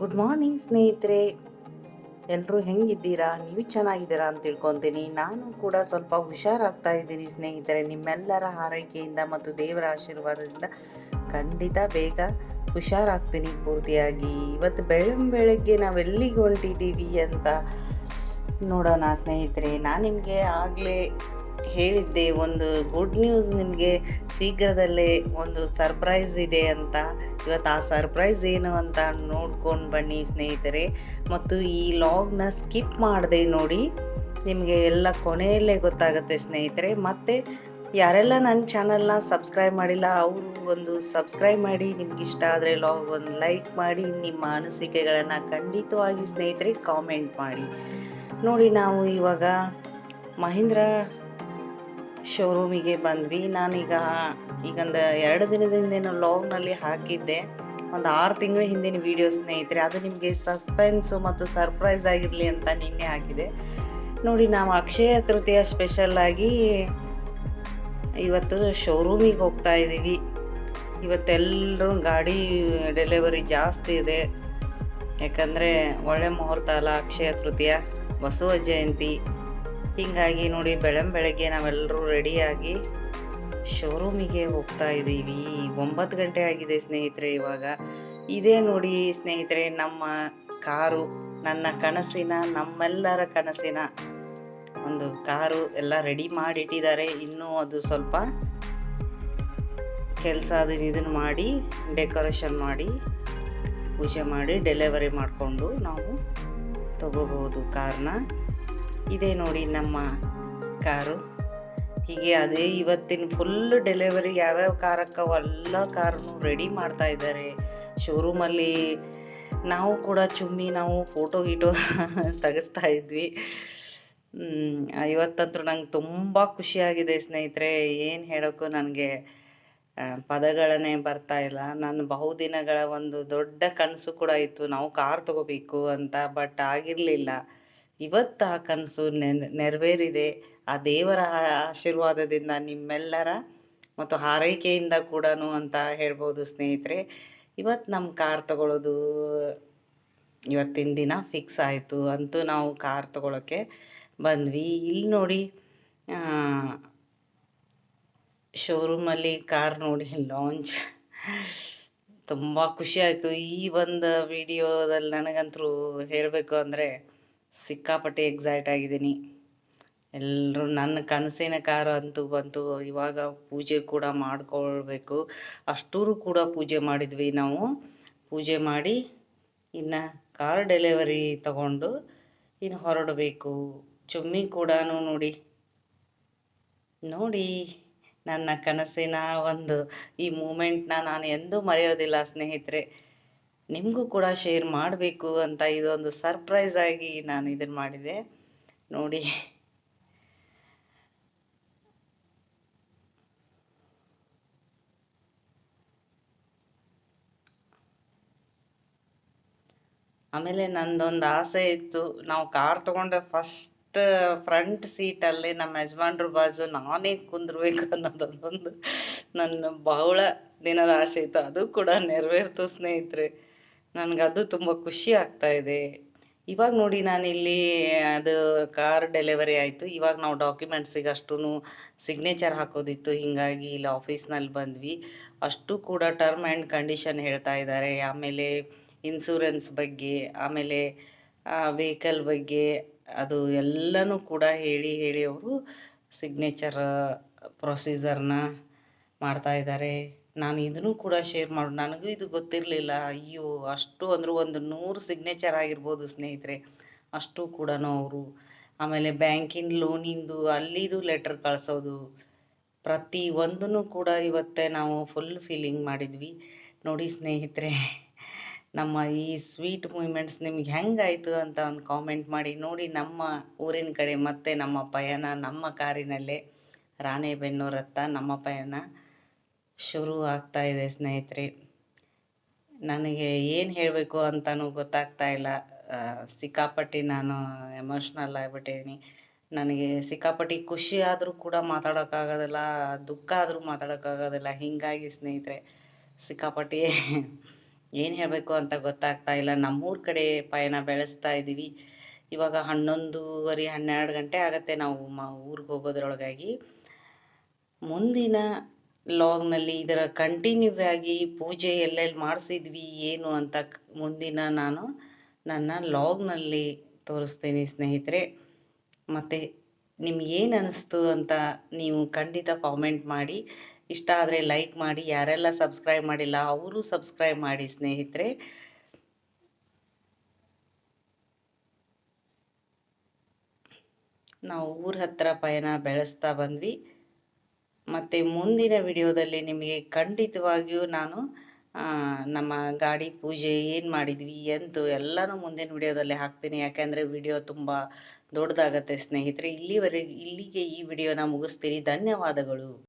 Good morning ಸ್ನೇಹಿತರೆ. ಎಲ್ಲರೂ ಹೆಂಗಿದ್ದೀರಾ? ನೀವು ಚೆನ್ನಾಗಿದ್ದೀರಾ ಅಂತ ತಿಳ್ಕೊತೀನಿ. ನಾನು ಕೂಡ ಸ್ವಲ್ಪ ಹುಷಾರಾಗ್ತಾ ಇದ್ದೀನಿ ಸ್ನೇಹಿತರೆ. ನಿಮ್ಮೆಲ್ಲರ ಹಾರೈಕೆಯಿಂದ ಮತ್ತು ದೇವರ ಆಶೀರ್ವಾದದಿಂದ ಖಂಡಿತ ಬೇಗ ಹುಷಾರಾಗ್ತೀನಿ ಪೂರ್ತಿಯಾಗಿ. ಇವತ್ತು ಬೆಳಂ ಬೆಳಗ್ಗೆ ನಾವೆಲ್ಲಿಗೆ ಹೊಂಟಿದ್ದೀವಿ ಅಂತ ನೋಡೋಣ ಸ್ನೇಹಿತರೆ. ನಾನು ನಿಮಗೆ ಆಗಲೇ ಹೇಳಿದ್ದೆ, ಒಂದು ಗುಡ್ ನ್ಯೂಸ್ ನಿಮಗೆ ಶೀಘ್ರದಲ್ಲೇ ಒಂದು ಸರ್ಪ್ರೈಸ್ ಇದೆ ಅಂತ. ಇವತ್ತು ಆ ಸರ್ಪ್ರೈಸ್ ಏನು ಅಂತ ನೋಡ್ಕೊಂಡು ಬನ್ನಿ ಸ್ನೇಹಿತರೆ. ಮತ್ತು ಈ ಲಾಗ್ನ ಸ್ಕಿಪ್ ಮಾಡಿದೆ ನೋಡಿ, ನಿಮಗೆ ಎಲ್ಲ ಕೊನೆಯಲ್ಲೇ ಗೊತ್ತಾಗುತ್ತೆ ಸ್ನೇಹಿತರೆ. ಮತ್ತು ಯಾರೆಲ್ಲ ನನ್ನ ಚಾನಲ್ನ ಸಬ್ಸ್ಕ್ರೈಬ್ ಮಾಡಿಲ್ಲ, ಅವರು ಒಂದು ಸಬ್ಸ್ಕ್ರೈಬ್ ಮಾಡಿ ನಿಮ್ಗೆ ಇಷ್ಟ ಆದರೆ ಲಾಗ್ ಒಂದು ಲೈಕ್ ಮಾಡಿ, ನಿಮ್ಮ ಅನಿಸಿಕೆಗಳನ್ನು ಖಂಡಿತವಾಗಿ ಸ್ನೇಹಿತರೆ ಕಾಮೆಂಟ್ ಮಾಡಿ. ನೋಡಿ ನಾವು ಇವಾಗ ಮಹೀಂದ್ರ ಶೋರೂಮಿಗೆ ಬಂದ್ವಿ. ನಾನೀಗ ಈಗೊಂದು ಎರಡು ದಿನದಿಂದೇನು ಲಾಗ್ನಲ್ಲಿ ಹಾಕಿದ್ದೆ. ಒಂದು ಆರು ತಿಂಗಳ ಹಿಂದಿನ ವೀಡಿಯೋ ಸ್ನೇಹಿತರೆ, ಅದು ನಿಮಗೆ ಸಸ್ಪೆನ್ಸು ಮತ್ತು ಸರ್ಪ್ರೈಸ್ ಆಗಿರಲಿ ಅಂತ ನಿನ್ನೆ ಹಾಕಿದೆ. ನೋಡಿ, ನಾವು ಅಕ್ಷಯ ತೃತೀಯ ಸ್ಪೆಷಲ್ಲಾಗಿ ಇವತ್ತು ಶೋರೂಮಿಗೆ ಹೋಗ್ತಾ ಇದ್ದೀವಿ ಇವತ್ತೆಲ್ಲರೂ ಗಾಡಿ ಡೆಲಿವರಿ ಜಾಸ್ತಿ ಇದೆ. ಯಾಕಂದರೆ ಒಳ್ಳೆ ಮುಹೂರ್ತ ಅಲ್ಲ ಅಕ್ಷಯ ತೃತೀಯ, ಬಸವ ಜಯಂತಿ. ಹೀಗಾಗಿ ನೋಡಿ ಬೆಳಂ ಬೆಳಗ್ಗೆ ನಾವೆಲ್ಲರೂ ರೆಡಿಯಾಗಿ ಶೋರೂಮಿಗೆ ಹೋಗ್ತಾ ಇದ್ದೀವಿ. ಒಂಬತ್ತು ಗಂಟೆ ಆಗಿದೆ ಸ್ನೇಹಿತರೆ ಇವಾಗ. ಇದೇ ನೋಡಿ ಸ್ನೇಹಿತರೆ ನಮ್ಮ ಕಾರು, ನನ್ನ ಕನಸಿನ, ನಮ್ಮೆಲ್ಲರ ಕನಸಿನ ಒಂದು ಕಾರು ಎಲ್ಲ ರೆಡಿ ಮಾಡಿಟ್ಟಿದ್ದಾರೆ. ಇನ್ನೂ ಅದು ಸ್ವಲ್ಪ ಕೆಲಸ ಅದನ್ನ ಇದನ್ನು ಮಾಡಿ, ಡೆಕೋರೇಷನ್ ಮಾಡಿ, ಪೂಜೆ ಮಾಡಿ, ಡೆಲಿವರಿ ಮಾಡಿಕೊಂಡು ನಾವು ತಗೋಬಹುದು ಕಾರ್ನ. ಇದೇ ನೋಡಿ ನಮ್ಮ ಕಾರು. ಹೀಗೆ ಅದೇ ಇವತ್ತಿನ ಫುಲ್ ಡೆಲಿವರಿ ಯಾವ್ಯಾವ ಕಾರಕ್ಕೆ ಎಲ್ಲ ಕಾರನ್ನು ರೆಡಿ ಮಾಡ್ತಾ ಇದ್ದಾರೆ. ಶೋರೂಮಲ್ಲಿ ನಾವು ಕೂಡ ಚುಮ್ಮಿ ನಾವು ಫೋಟೋ ಗೀಟೋ ತೆಗೆಸ್ತಾ ಇದ್ವಿ. ಇವತ್ತಂತೂ ನಂಗೆ ತುಂಬ ಖುಷಿಯಾಗಿದೆ ಸ್ನೇಹಿತರೆ. ಏನು ಹೇಳೋಕ್ಕೂ ನನಗೆ ಪದಗಳನ್ನೇ ಬರ್ತಾ ಇಲ್ಲ. ನನ್ನ ಬಹುದಿನಗಳ ಒಂದು ದೊಡ್ಡ ಕನಸು ಕೂಡ ಇತ್ತು. ನಾವು ಕಾರ್ ತಗೋಬೇಕು ಅಂತ ಬಟ್ ಆಗಿರಲಿಲ್ಲ. ಇವತ್ತು ಆ ಕನಸು ನೆರವೇರಿದೆ. ಆ ದೇವರ ಆಶೀರ್ವಾದದಿಂದ ನಿಮ್ಮೆಲ್ಲರ ಮತ್ತು ಹಾರೈಕೆಯಿಂದ ಕೂಡ ಅಂತ ಹೇಳ್ಬೋದು ಸ್ನೇಹಿತರೆ. ಇವತ್ತು ನಮ್ಮ ಕಾರ್ ತಗೊಳ್ಳೋದು ಇವತ್ತಿನ ದಿನ ಫಿಕ್ಸ್ ಆಯಿತು ಅಂತೂ ನಾವು ಕಾರ್ ತಗೊಳ್ಳೋಕ್ಕೆ ಬಂದ್ವಿ. ಇಲ್ಲಿ ನೋಡಿ ಶೋರೂಮಲ್ಲಿ ಕಾರ್ ನೋಡಿ ಲಾಂಚ್ ತುಂಬ ಖುಷಿ ಆಯಿತು. ಈ ಒಂದು ವಿಡಿಯೋದಲ್ಲಿ ನನಗಂತೂ ಹೇಳಬೇಕು ಅಂದರೆ ಸಿಕ್ಕಾಪಟ್ಟೆ ಎಕ್ಸೈಟ್ ಆಗಿದ್ದೀನಿ. ಎಲ್ಲರೂ ನನ್ನ ಕನಸಿನ ಕಾರು ಅಂತೂ ಬಂತು. ಇವಾಗ ಪೂಜೆ ಕೂಡ ಮಾಡ್ಕೊಳ್ಬೇಕು. ಅಷ್ಟೂರು ಕೂಡ ಪೂಜೆ ಮಾಡಿದ್ವಿ ನಾವು. ಪೂಜೆ ಮಾಡಿ ಇನ್ನು ಕಾರ್ ಡೆಲಿವರಿ ತಗೊಂಡು ಇನ್ನು ಹೊರಡಬೇಕು. ಚುಮ್ಮಿ ಕೂಡ ನೋಡಿ. ನೋಡಿ ನನ್ನ ಕನಸಿನ ಒಂದು ಈ ಮೂಮೆಂಟ್ನ ನಾನು ಎಂದೂ ಮರೆಯೋದಿಲ್ಲ ಸ್ನೇಹಿತರೆ. ನಿಮಗೂ ಕೂಡ ಶೇರ್ ಮಾಡಬೇಕು ಅಂತ ಇದೊಂದು ಸರ್ಪ್ರೈಸ್ ಆಗಿ ನಾನು ಇದನ್ನು ಮಾಡಿದೆ. ನೋಡಿ. ಆಮೇಲೆ ನಂದೊಂದು ಆಸೆ ಇತ್ತು. ನಾವು ಕಾರ್ ತಗೊಂಡೆ ಫಸ್ಟ್ ಫ್ರಂಟ್ ಸೀಟಲ್ಲಿ ನಮ್ಮ ಯಜಮಾನ್ರ ಬಾಜು ನಾನೇ ಕುಂದ್ರಬೇಕು ಅನ್ನೋದೊಂದು ನನ್ನ ಬಹಳ ದಿನದ ಆಸೆ ಇತ್ತು. ಅದು ಕೂಡ ನೆರವೇರ್ತು ಸ್ನೇಹಿತರೆ. ನನಗೆ ಅದು ತುಂಬ ಖುಷಿ ಆಗ್ತಾ ಇದೆ. ಇವಾಗ ನೋಡಿ ನಾನು ಇಲ್ಲಿ ಅದು ಕಾರ್ ಡೆಲಿವರಿ ಆಯಿತು. ಇವಾಗ ನಾವು ಡಾಕ್ಯುಮೆಂಟ್ಸಿಗೆ ಅಷ್ಟೂ ಸಿಗ್ನೇಚರ್ ಹಾಕೋದಿತ್ತು. ಹೀಗಾಗಿ ಇಲ್ಲಿ ಆಫೀಸ್ನಲ್ಲಿ ಬಂದ್ವಿ. ಅಷ್ಟು ಕೂಡ ಟರ್ಮ್ ಆ್ಯಂಡ್ ಕಂಡೀಷನ್ ಹೇಳ್ತಾ ಇದ್ದಾರೆ. ಆಮೇಲೆ ಇನ್ಸೂರೆನ್ಸ್ ಬಗ್ಗೆ, ಆಮೇಲೆ ವೆಹಿಕಲ್ ಬಗ್ಗೆ, ಅದು ಎಲ್ಲನೂ ಕೂಡ ಹೇಳಿ ಹೇಳಿ ಅವರು ಸಿಗ್ನೇಚರ್ ಪ್ರೊಸೀಜರ್ನ ಮಾಡ್ತಾ ಇದ್ದಾರೆ. ನಾನು ಇದನ್ನು ಕೂಡ ಶೇರ್ ಮಾಡು, ನನಗೂ ಇದು ಗೊತ್ತಿರಲಿಲ್ಲ. ಅಯ್ಯೋ, ಅಷ್ಟು ಅಂದ್ರೆ ಒಂದು ನೂರು ಸಿಗ್ನೇಚರ್ ಆಗಿರ್ಬೋದು ಸ್ನೇಹಿತರೆ. ಅಷ್ಟು ಕೂಡ ಅವರು. ಆಮೇಲೆ ಬ್ಯಾಂಕಿನ ಲೋನಿಂದು ಅಲ್ಲಿದು ಲೆಟ್ರ್ ಕಳಿಸೋದು. ಪ್ರತಿ ಒಂದೂ ಕೂಡ ಇವತ್ತೇ ನಾವು ಫುಲ್ ಫೀಲಿಂಗ್ ಮಾಡಿದ್ವಿ. ನೋಡಿ ಸ್ನೇಹಿತರೆ, ನಮ್ಮ ಈ ಸ್ವೀಟ್ ಮೂಮೆಂಟ್ಸ್ ನಿಮ್ಗೆ ಹೆಂಗಾಯಿತು ಅಂತ ಒಂದು ಕಾಮೆಂಟ್ ಮಾಡಿ. ನೋಡಿ ನಮ್ಮ ಊರಿನ ಕಡೆ ಮತ್ತೆ ನಮ್ಮ ಪಯಣ, ನಮ್ಮ ಕಾರಿನಲ್ಲೇ ರಾಣೆಬೆನ್ನೂರತ್ತ ನಮ್ಮ ಪಯಣ. ಶುರು ಆಗ್ತಾ ಇದೆ ಸ್ನೇಹಿತರೆ. ನನಗೆ ಏನು ಹೇಳಬೇಕು ಅಂತಲೂ ಗೊತ್ತಾಗ್ತಾ ಇಲ್ಲ. ಸಿಕ್ಕಾಪಟ್ಟಿ ನಾನು ಎಮೋಷ್ನಲ್ ಆಗಿಬಿಟ್ಟಿದ್ದೀನಿ ನನಗೆ ಸಿಕ್ಕಾಪಟ್ಟಿ ಖುಷಿ ಆದರೂ ಕೂಡ ಮಾತಾಡೋಕ್ಕಾಗೋದಿಲ್ಲ, ದುಃಖ ಆದರೂ ಮಾತಾಡೋಕ್ಕಾಗೋದಿಲ್ಲ. ಹೀಗಾಗಿ ಸ್ನೇಹಿತರೆ, ಸಿಕ್ಕಾಪಟ್ಟಿ ಏನು ಹೇಳಬೇಕು ಅಂತ ಗೊತ್ತಾಗ್ತಾ ಇಲ್ಲ. ನಮ್ಮೂರ ಕಡೆ ಪಯಣ ಬೆಳೆಸ್ತಾ ಇದ್ದೀವಿ ಇವಾಗ ಹನ್ನೊಂದೂವರೆ, ಹನ್ನೆರಡು ಗಂಟೆ ಆಗುತ್ತೆ ನಾವು ಮ, ಊರಿಗೆ ಹೋಗೋದ್ರೊಳಗಾಗಿ. ಮುಂದಿನ ಲಾಗ್ನಲ್ಲಿ ಇದರ ಕಂಟಿನ್ಯೂ ಆಗಿ ಪೂಜೆ ಎಲ್ಲೆಲ್ಲಿ ಮಾಡಿಸಿದ್ವಿ, ಏನು ಅಂತ ಮುಂದಿನ ನಾನು ನನ್ನ ಲಾಗ್ನಲ್ಲಿ ತೋರಿಸ್ತೀನಿ ಸ್ನೇಹಿತರೆ. ಮತ್ತು ನಿಮ್ಗೇನು ಅನ್ನಿಸ್ತು ಅಂತ ನೀವು ಖಂಡಿತ ಕಾಮೆಂಟ್ ಮಾಡಿ. ಇಷ್ಟ ಆದರೆ ಲೈಕ್ ಮಾಡಿ, ಯಾರೆಲ್ಲ ಸಬ್ಸ್ಕ್ರೈಬ್ ಮಾಡಿಲ್ಲ ಅವರು ಸಬ್ಸ್ಕ್ರೈಬ್ ಮಾಡಿ ಸ್ನೇಹಿತರೆ. ನಾವು ಊರ ಹತ್ತಿರ ಪಯಣ ಬೆಳೆಸ್ತಾ ಬಂದ್ವಿ. ಮತ್ತು ಮುಂದಿನ ವಿಡಿಯೋದಲ್ಲಿ ನಿಮಗೆ ಖಂಡಿತವಾಗಿಯೂ ನಾನು ನಮ್ಮ ಗಾಡಿ ಪೂಜೆ ಏನು ಮಾಡಿದ್ವಿ ಎಂತು ಎಲ್ಲನೂ ಮುಂದಿನ ವಿಡಿಯೋದಲ್ಲಿ ಹಾಕ್ತೀನಿ. ಯಾಕೆಂದರೆ ವಿಡಿಯೋ ತುಂಬ ದೊಡ್ಡದಾಗತ್ತೆ ಸ್ನೇಹಿತರೆ. ಇಲ್ಲಿವರೆಗೆ, ಇಲ್ಲಿಗೆ ಈ ವಿಡಿಯೋನ ಮುಗಿಸ್ತೀನಿ ಧನ್ಯವಾದಗಳು.